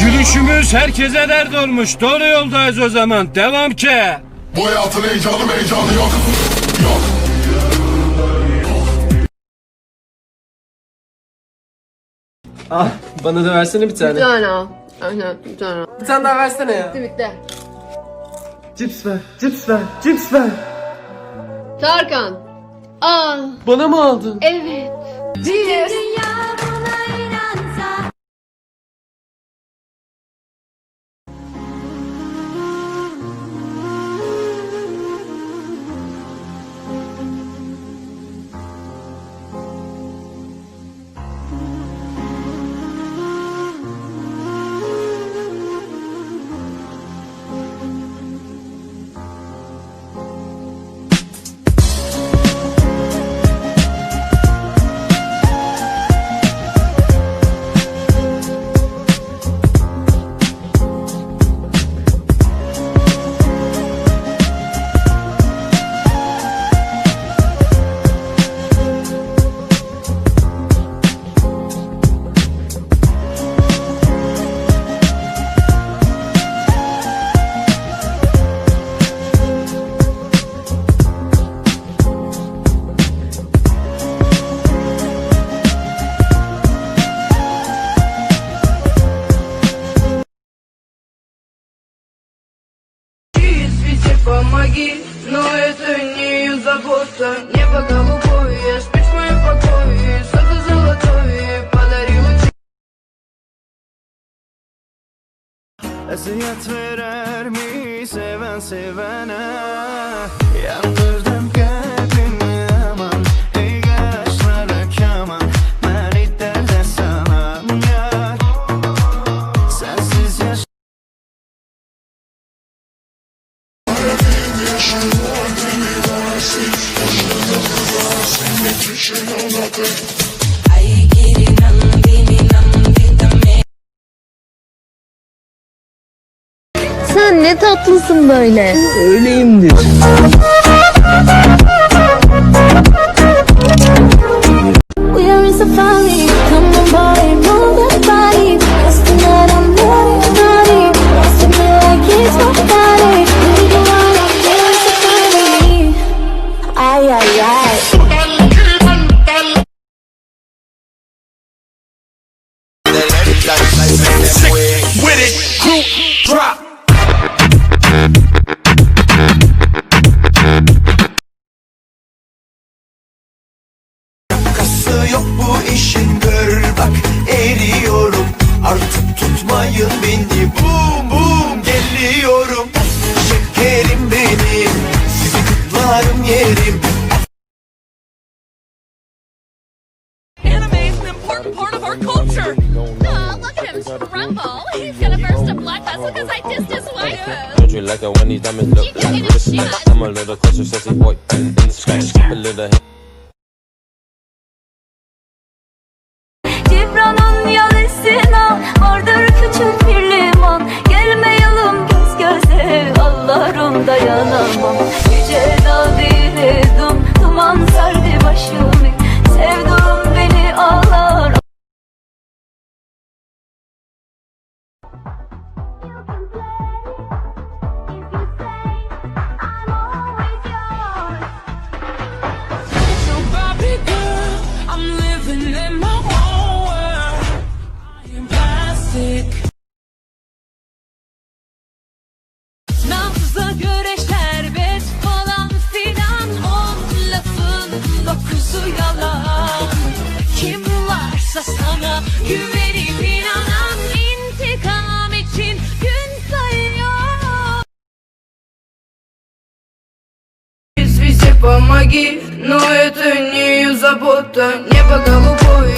Gülüşümüz herkese dert olmuş. Doğru yoldayız o zaman. Devam ki. Bu hayatın heyecanı heyecanı yok. Yok. Ah bana da versene bir Bir tane. tane al. Aynen bir tane al. Bir tane daha versene ya. Bitti bitti. Cips ver, cips ver, cips ver. Tarkan. Al. Bana mı aldın? Evet. Cips. Dünya помоги, но это не из-за забота. Не по голубой, я спишь в моем покое. Что-то золотое подарила Eziyet verer mi seven sevene Yandırdım kalbimi Sen ne tatlısın böyle. Öyleyimdir. Yerim Anime is an important part of our culture. Oh, look at him crumble. He's gonna burst a blood vessel because I dissed his wife. Don't you like it when these diamonds look like shot. I'm a little closer, sexy boy, and in the scratch, skip a little. Cibran'ın yalısına vardır küçük bir liman Gelmeyelim göz göze Allah'ım dayanamam Yüce dağ değildim Duman sardı başımı. Sevduğum varsa sana güvenip inanan intikam için gün sayıyor Свете помоги, но это не забота Не по голубой